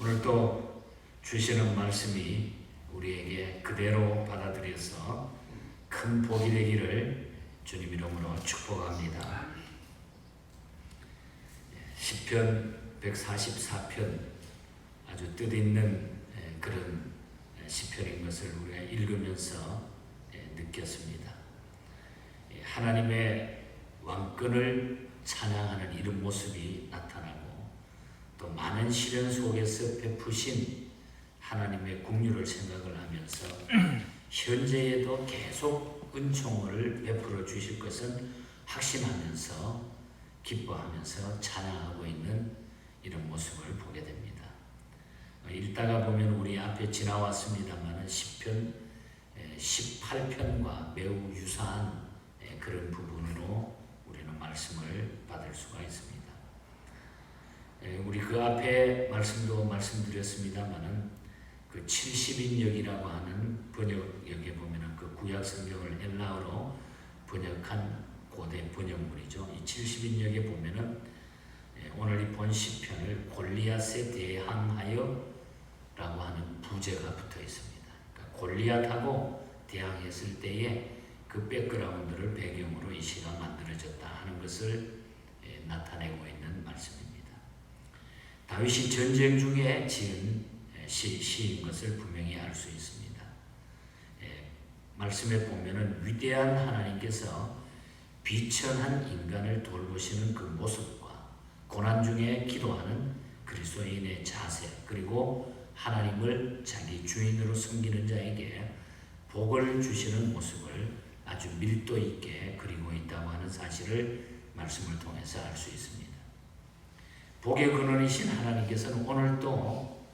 오늘 또 주시는 말씀이 우리에게 그대로 받아들여서 큰 복이 되기를 주님 이름으로 축복합니다. 시편 144편 아주 뜻있는 예, 그런 시편인 것을 우리가 읽으면서 예, 느꼈습니다. 예, 하나님의 왕권을 찬양하는 이런 모습이 나타나고 또 많은 시련 속에서 베푸신 하나님의 국류를 생각을 하면서 현재에도 계속 은총을 베풀어 주실 것은 확신하면서 기뻐하면서 찬양하고 있는 이런 모습을 보게 됩니다. 어, 읽다가 보면 우리 앞에 지나왔습니다만 10편, 18편과 매우 유사한 에, 그런 부분으로 우리는 말씀을 받을 수가 있습니다. 에, 우리 그 앞에 말씀도 말씀드렸습니다만은 그 70인역이라고 하는 번역역에 보면은 그 구약 성경을 헬라어로 번역한 고대 번역물이죠. 이 70인역에 보면은 예, 오늘 이 본 시편을 골리앗에 대항하여라고 하는 부제가 붙어 있습니다. 그러니까 골리앗하고 대항했을 때에 그 백그라운드를 배경으로 이 시가 만들어졌다 하는 것을 예, 나타내고 있는 말씀입니다. 다윗이 전쟁 중에 지은 예, 시, 시인 것을 분명히 알 수 있습니다. 예, 말씀에 보면은 위대한 하나님께서 비천한 인간을 돌보시는 그 모습과 고난 중에 기도하는 그리스도인의 자세 그리고 하나님을 자기 주인으로 섬기는 자에게 복을 주시는 모습을 아주 밀도 있게 그리고 있다고 하는 사실을 말씀을 통해서 알 수 있습니다. 복의 근원이신 하나님께서는 오늘도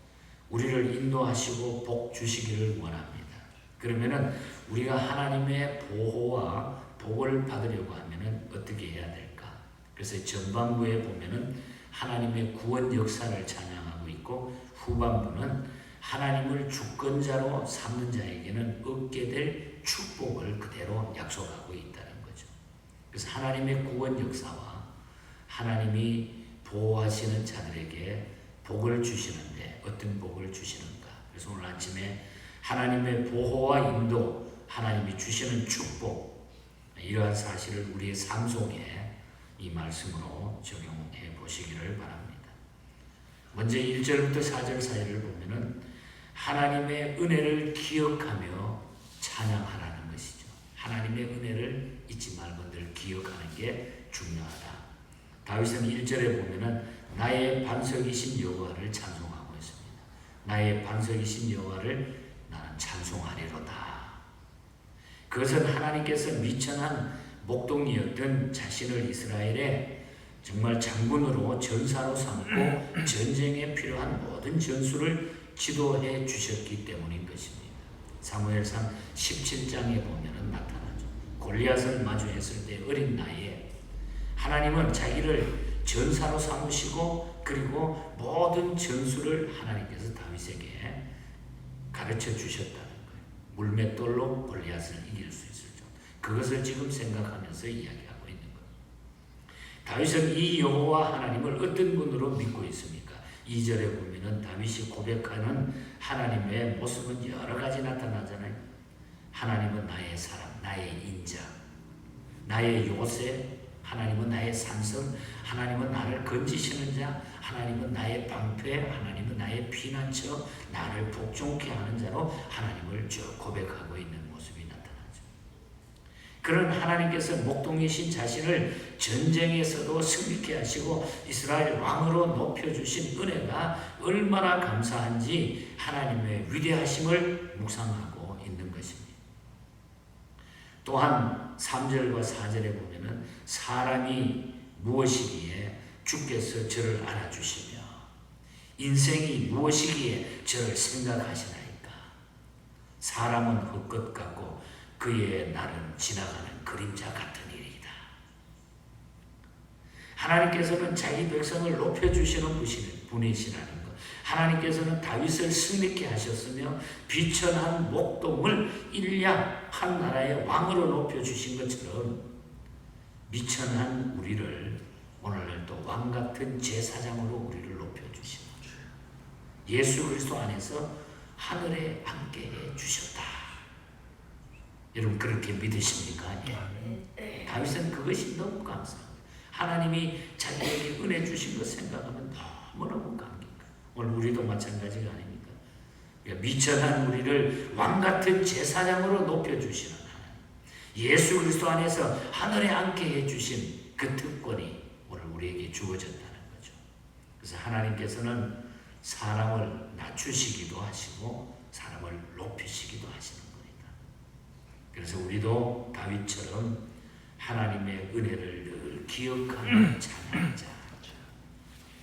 우리를 인도하시고 복 주시기를 원합니다. 그러면은 우리가 하나님의 보호와 복을 받으려고 하면은 어떻게 해야 될까? 그래서 전반부에 보면은 하나님의 구원 역사를 찬양하고 있고 후반부는 하나님을 주권자로 삼는 자에게는 얻게 될 축복을 그대로 약속하고 있다는 거죠. 그래서 하나님의 구원 역사와 하나님이 보호하시는 자들에게 복을 주시는데 어떤 복을 주시는가? 그래서 오늘 아침에 하나님의 보호와 인도, 하나님이 주시는 축복 이러한 사실을 우리의 삶 속에 이 말씀으로 적용해 보시기를 바랍니다. 먼저 1절부터 4절 사이를 보면은 하나님의 은혜를 기억하며 찬양하라는 것이죠. 하나님의 은혜를 잊지 말고 늘 기억하는 게 중요하다. 다윗은 1절에 보면은 나의 반석이신 여호와를 찬송하고 있습니다. 나의 반석이신 여호와를 나는 찬송하리로다. 그것은 하나님께서 미천한 목동이었던 자신을 이스라엘의 정말 장군으로 전사로 삼고 전쟁에 필요한 모든 전술을 지도해 주셨기 때문인 것입니다. 사무엘상 17장에 보면은 나타나죠. 골리앗을 마주했을 때 어린 나이에 하나님은 자기를 전사로 삼으시고 그리고 모든 전술을 하나님께서 다윗에게 가르쳐 주셨다는 거예요. 물맷돌로 골리앗을 이길 수 있을 정 그것을 지금 생각하면서 이야기하고 있는 거예요. 다윗은 이 여호와 하나님을 어떤 분으로 믿고 있습니까? 2절에 보면은 다윗이 고백하는 하나님의 모습은 여러 가지 나타나잖아요. 하나님은 나의 사람, 나의 인자, 나의 요새, 하나님은 나의 산성, 하나님은 나를 건지시는 자, 하나님은 나의 방패, 하나님은 나의 피난처, 나를 복종케 하는 자로 하나님을 쭉 고백하고 있는 모습이 나타나죠. 그런 하나님께서 목동이신 자신을 전쟁에서도 승리케 하시고 이스라엘 왕으로 높여주신 은혜가 얼마나 감사한지 하나님의 위대하심을 묵상하고 있는 것입니다. 또한 3절과 4절에 보면은 사람이 무엇이기에 주께서 저를 알아주시며 인생이 무엇이기에 저를 생각하시나이까 사람은 헛것 같고 그의 날은 지나가는 그림자 같은 일이다. 하나님께서는 자기 백성을 높여주시는 분이시라는 것. 하나님께서는 다윗을 승리케 하셨으며 비천한 목동을 일량 한 나라의 왕으로 높여주신 것처럼 미천한 우리를 오늘날 또왕 같은 제사장으로 우리를 높여주시는 예수 그리스도 안에서 하늘에 앉게 해 주셨다. 여러분 그렇게 믿으십니까? 예. 다윗은 그것이 너무 감사합니다. 하나님이 자기에게 은혜 주신 것 생각하면 너무너무 감격해요. 오늘 우리도 마찬가지가 아닙니까? 그러니까 미천한 우리를 왕 같은 제사장으로 높여주시는 하나님. 예수 그리스도 안에서 하늘에 앉게 해주신 그 특권이 오늘 우리에게 주어졌다는 거죠. 그래서 하나님께서는 사람을 낮추시기도 하시고 사람을 높이시기도 하시는 겁니다. 그래서 우리도 다윗처럼 하나님의 은혜를 늘 기억하는 찬양자.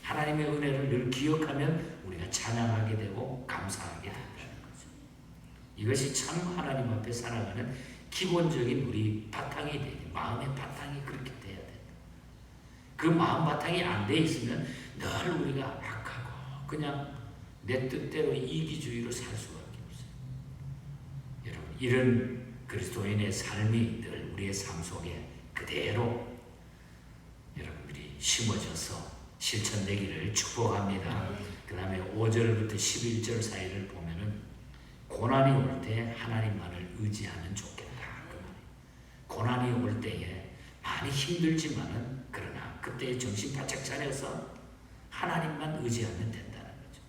하나님의 은혜를 늘 기억하면 찬양하게 되고 감사하게 된다는 거죠. 이것이 참 하나님 앞에 살아가는 기본적인 우리 바탕이 되니 마음의 바탕이 그렇게 돼야 된다. 그 마음 바탕이 안 돼 있으면 늘 우리가 악하고 그냥 내 뜻대로 이기주의로 살 수밖에 없어요. 여러분 이런 그리스도인의 삶이 늘 우리의 삶 속에 그대로 여러분들이 심어져서 실천되기를 축복합니다. 그 다음에 5절부터 11절 사이를 보면은 고난이 올 때 하나님만을 의지하면 좋겠다. 그. 고난이 올 때에 많이 힘들지만은 그러나 그때 정신 바짝 차려서 하나님만 의지하면 된다는 거죠.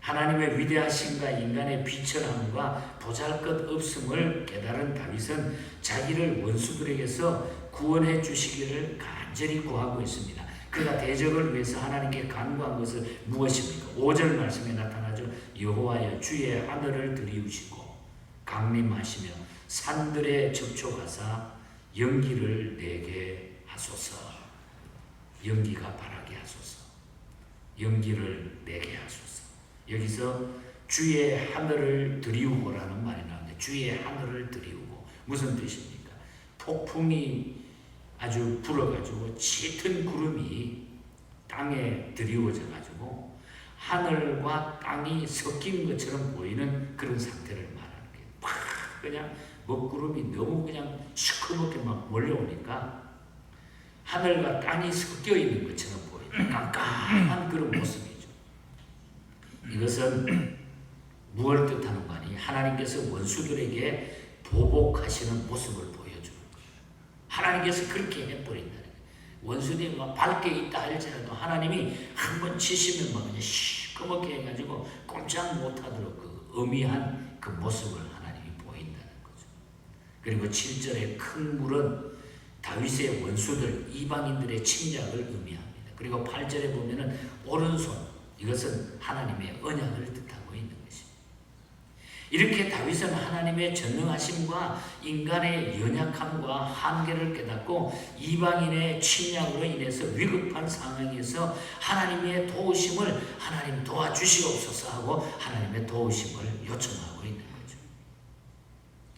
하나님의 위대하심과 인간의 비천함과 보잘것 없음을 깨달은 다윗은 자기를 원수들에게서 구원해 주시기를 간절히 구하고 있습니다. 그가 대적을 위해서 하나님께 간구한 것은 무엇입니까? 5절 말씀에 나타나죠. 여호와여 주의 하늘을 들이우시고 강림하시며 산들에 접촉하사 연기를 내게 하소서. 연기가 바라게 하소서. 연기를 내게 하소서. 여기서 주의 하늘을 들이우고라는 말이 나오는데 주의 하늘을 들이우고 무슨 뜻입니까? 폭풍이 아주 불어가지고 짙은 구름이 땅에 드리워져 가지고 하늘과 땅이 섞인 것처럼 보이는 그런 상태를 말하는 거예요. 팍 그냥 먹구름이 너무 그냥 시커멓게 막 몰려오니까 하늘과 땅이 섞여 있는 것처럼 보이는 깜깜한 그런 모습이죠. 이것은 무엇을 뜻하는 거 아니? 하나님께서 원수들에게 보복하시는 모습을 거예요. 하나님께서 그렇게 해버린다는 거예요. 원수들이 막 밝게 있다 할지라도 하나님이 한 번 치시면 막 그냥 시커멓게 해가지고 꼼짝 못하도록 그 어미한 그 모습을 하나님이 보인다는 거죠. 그리고 7절에 큰 물은 다윗의 원수들 이방인들의 침략을 의미합니다. 그리고 8절에 보면은 오른손 이것은 하나님의 언약을 뜻하고 있는 것입니다. 이렇게 다윗은 하나님의 전능하심과 인간의 연약함과 한계를 깨닫고 이방인의 침략으로 인해서 위급한 상황에서 하나님의 도우심을 하나님 도와주시옵소서 하고 하나님의 도우심을 요청하고 있는 거죠.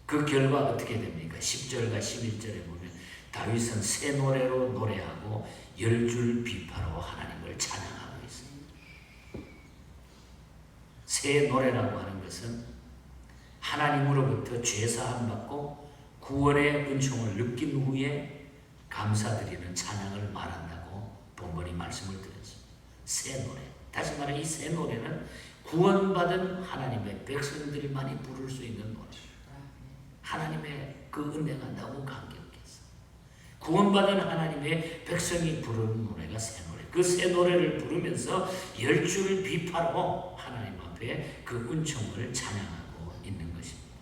그 결과 어떻게 됩니까? 10절과 11절에 보면 다윗은 새 노래로 노래하고 열 줄 비파로 하나님을 찬양하고 있습니다. 새 노래라고 하는 것은 하나님으로부터 죄사함 받고 구원의 은총을 느낀 후에 감사드리는 찬양을 말한다고 본문이 말씀을 드렸습니다. 새 노래. 다시 말해 이 새 노래는 구원받은 하나님의 백성들만이 부를 수 있는 노래. 하나님의 그 은혜가 너무 감격했어. 구원받은 하나님의 백성이 부르는 노래가 새 노래. 그 새 노래를 부르면서 열줄 비파로 하나님 앞에 그 은총을 있는 것입니다.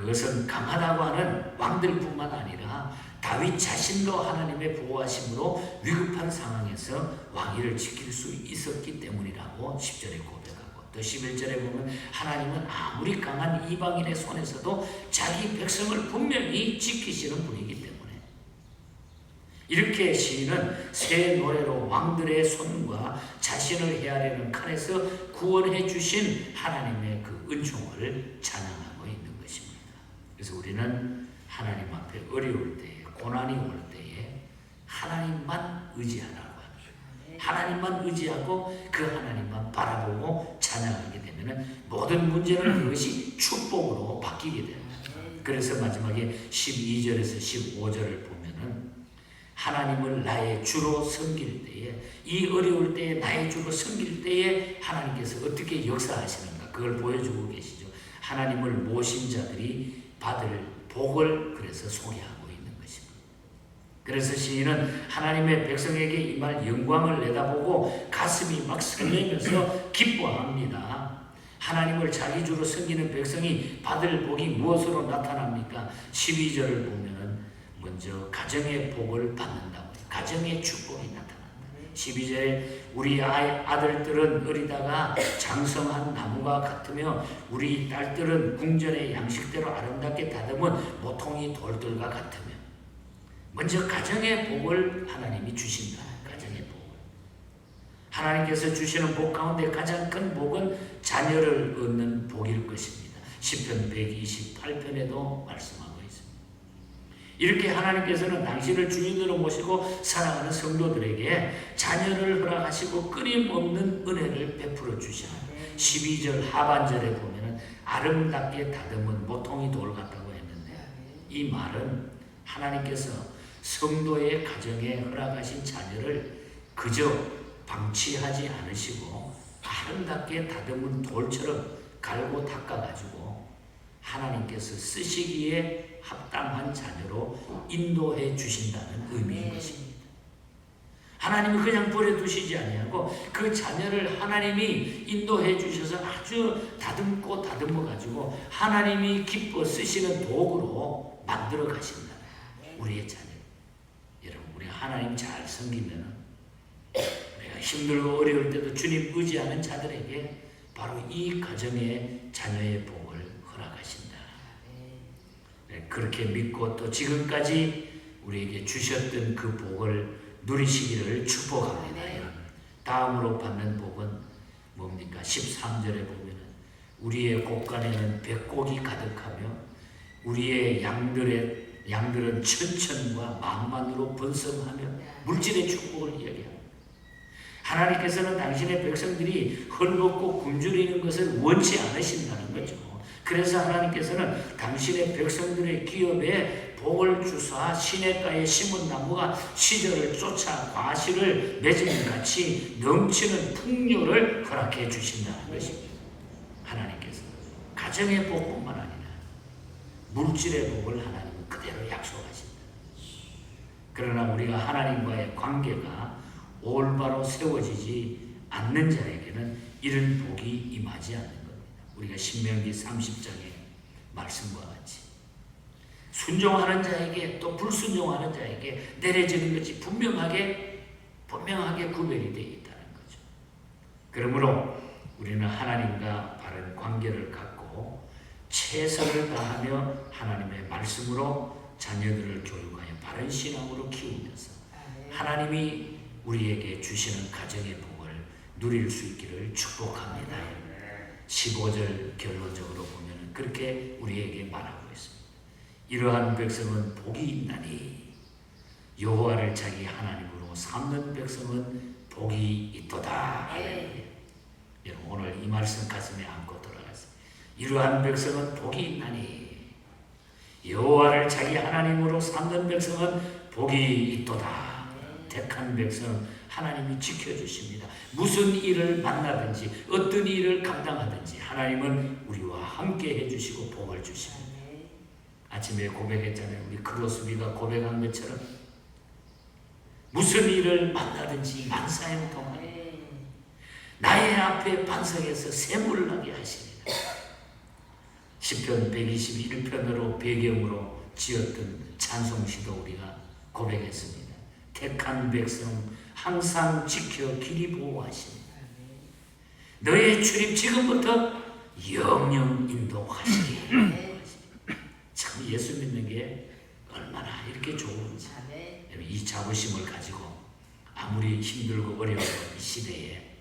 그것은 강하다고 하는 왕들뿐만 아니라 다윗 자신도 하나님의 보호하심으로 위급한 상황에서 왕위를 지킬 수 있었기 때문이라고 10절에 고백하고 또 11절에 보면 하나님은 아무리 강한 이방인의 손에서도 자기 백성을 분명히 지키시는 분이기 때문에 이렇게 시인은 새 노래로 왕들의 손과 자신을 헤아리는 칼에서 구원해 주신 하나님의 그 은총을 것입니다. 그래서 우리는 하나님 앞에 어려울 때에 고난이 올 때에 하나님만 의지하라고 하는 거예요. 하나님만 의지하고 그 하나님만 바라보고 찬양하게 되면 모든 문제는 그것이 축복으로 바뀌게 됩니다. 그래서 마지막에 12절에서 15절을 보면은 하나님을 나의 주로 섬길 때에 이 어려울 때에 나의 주로 섬길 때에 하나님께서 어떻게 역사하시는가 그걸 보여주고 계시죠. 하나님을 모신 자들이 받을 복을 그래서 소개하고 있는 것입니다. 그래서 시인은 하나님의 백성에게 임할 영광을 내다보고 가슴이 막 설레면서 기뻐합니다. 하나님을 자기 주로 섬기는 백성이 받을 복이 무엇으로 나타납니까? 12절을 보면은 먼저 가정의 복을 받는다고 가정의 축복이 나타난다. 12절에 우리 아이, 아들들은 어리다가 장성한 나무가 같으며 우리 딸들은 궁전의 양식대로 아름답게 다듬은 모퉁이 돌들과 같으며 먼저 가정의 복을 하나님이 주신다. 가정의 복을. 하나님께서 주시는 복 가운데 가장 큰 복은 자녀를 얻는 복일 것입니다. 10편 128편에도 말씀하고. 이렇게 하나님께서는 당신을 주인으로 모시고 사랑하는 성도들에게 자녀를 허락하시고 끊임없는 은혜를 베풀어 주시는 12절 하반절에 보면은 아름답게 다듬은 모퉁이 돌 같다고 했는데 이 말은 하나님께서 성도의 가정에 허락하신 자녀를 그저 방치하지 않으시고 아름답게 다듬은 돌처럼 갈고 닦아가지고 하나님께서 쓰시기에 합당한 자녀로 인도해 주신다는 의미인 것입니다. 하나님이 그냥 버려두시지 아니하고 그 자녀를 하나님이 인도해 주셔서 아주 다듬고 다듬어 가지고 하나님이 기뻐 쓰시는 도구로 만들어 가신다. 우리의 자녀. 여러분 우리 하나님 잘 섬기면 우리가 힘들고 어려울 때도 주님 의지하는 자들에게 바로 이 가정의 자녀의 복을 허락하신다. 네, 그렇게 믿고 또 지금까지 우리에게 주셨던 그 복을 누리시기를 축복합니다. 여러분. 다음으로 받는 복은 뭡니까? 13절에 보면 우리의 곳간에는 백곡이 가득하며 우리의 양들의 양들은 천천과 만만으로 번성하며 물질의 축복을 이야기합니다. 하나님께서는 당신의 백성들이 헐벗고 굶주리는 것을 원치 않으신다는 거죠. 그래서 하나님께서는 당신의 백성들의 기업에 복을 주사 시냇가에 심은 나무가 시절을 쫓아 과실을 맺은 같이 넘치는 풍요를 허락해 주신다는 것입니다. 하나님께서 가정의 복뿐만 아니라 물질의 복을 하나님은 그대로 약속하신다. 그러나 우리가 하나님과의 관계가 올바로 세워지지 않는 자에게는 이런 복이 임하지 않는 겁니다. 우리가 신명기 30장의 말씀과 같이 순종하는 자에게 또 불순종하는 자에게 내려지는 것이 분명하게 분명하게 구별이 되어 있다는 거죠. 그러므로 우리는 하나님과 바른 관계를 갖고 최선을 다하며 하나님의 말씀으로 자녀들을 교육하여 바른 신앙으로 키우면서 하나님이 우리에게 주시는 가정의 복을 누릴 수 있기를 축복합니다. 15절 결론적으로 보면 그렇게 우리에게 말하고 있습니다. 이러한 백성은 복이 있나니 여호와를 자기 하나님으로 삼는 백성은 복이 있도다. 여러분 오늘 이 말씀 가슴에 안고 돌아가세요. 이러한 백성은 복이 있나니 여호와를 자기 하나님으로 삼는 백성은 복이 있도다. 택한 백성 하나님이 지켜주십니다. 무슨 일을 만나든지 어떤 일을 감당하든지 하나님은 우리와 함께 해주시고 복을 주십니다. 아침에 고백했잖아요. 우리 크로스비가 고백한 것처럼 무슨 일을 만나든지 만사형 동안 나의 앞에 반석에서 샘물을 나게 하십니다. 10편 121편으로 배경으로 지었던 찬송시도 우리가 고백했습니다. 택한 백성 항상 지켜 길이 보호하십니다. 너의 출입 지금부터 영영 인도하시기. 참 예수 믿는 게 얼마나 이렇게 좋은지 이 자부심을 가지고 아무리 힘들고 어려운 이 시대에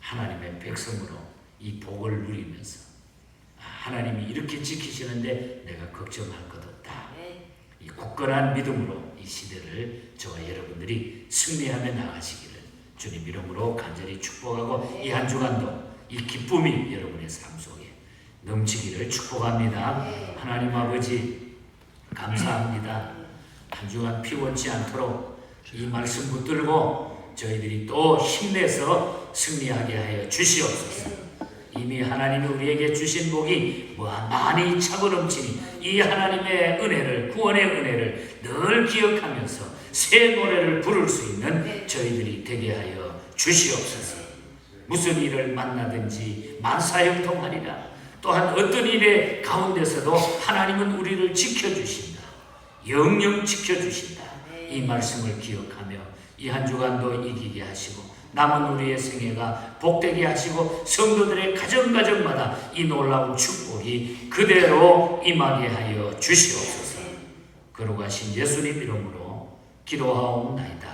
하나님의 백성으로 이 복을 누리면서 아, 하나님이 이렇게 지키시는데 내가 없다. 이 굳건한 믿음으로 이 시대를 저와 여러분들이 승리하며 나가시기를 주님 이름으로 간절히 축복하고 이 한 주간도 이 기쁨이 여러분의 삶 속에 넘치기를 축복합니다. 하나님 아버지 감사합니다. 한 주간 피곤치 않도록 이 말씀 붙들고 저희들이 또 힘내서 승리하게 하여 주시옵소서. 이미 하나님이 우리에게 주신 복이 뭐 많이 차고 넘치니 이 하나님의 은혜를 구원의 은혜를 늘 기억하면서 새 노래를 부를 수 있는 저희들이 되게 하여 주시옵소서. 무슨 일을 만나든지 만사형통하리라. 또한 어떤 일의 가운데서도 하나님은 우리를 지켜주신다. 영영 지켜주신다. 이 말씀을 기억하며 이 한 주간도 이기게 하시고 남은 우리의 생애가 복되게 하시고 성도들의 가정가정마다 이 놀라운 축복이 그대로 임하게 하여 주시옵소서. 거룩하신 예수님 이름으로 기도하옵나이다.